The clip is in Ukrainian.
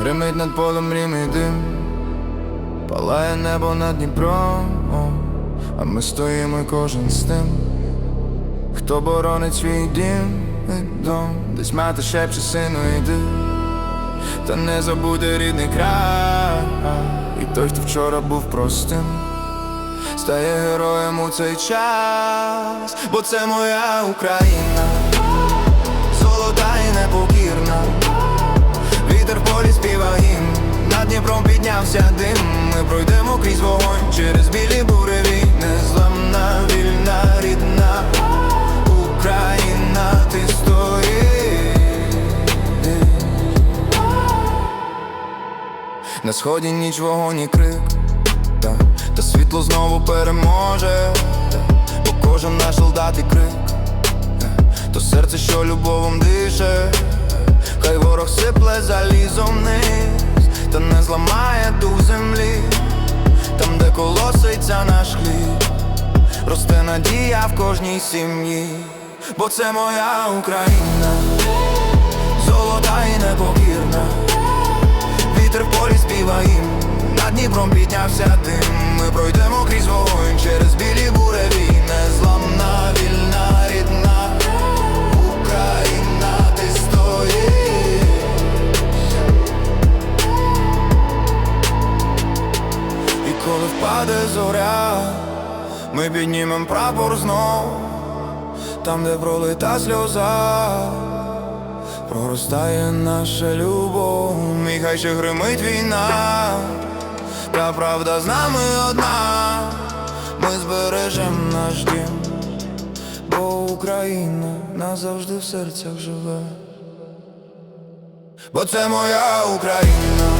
Гримить над полем мрій дим, палає небо над Дніпром, а ми стоїмо кожен з тим, хто боронить свій дім і дом, десь мати шепче сину йди, та не забуде рідний край, і той, хто вчора був простим, стає героєм у цей час, бо це моя Україна, золота і непокірна. Піднявся дим. Ми пройдемо крізь вогонь Через білі буреві. Незламна, вільна, рідна Україна, ти стоїш На сході ніч вогонь і крик та, та світло знову переможе Бо кожен наш солдат і крик То серце, що любовом дише Хай ворог сипле залізом вниз Та не зламає дух землі. Там, де колоситься наш хліб. Росте надія в кожній сім'ї. Бо це моя Україна. Золота і непокірна Вітер в полі їм. Над Дніпром піднявся дим впаде зоря. Ми піднімем прапор знов Там, де пролита сльоза. Проростає наша любов, і хай ще гримить війна, та правда з нами одна, ми збережем наш дім, бо Україна назавжди в серцях живе, бо це моя Україна,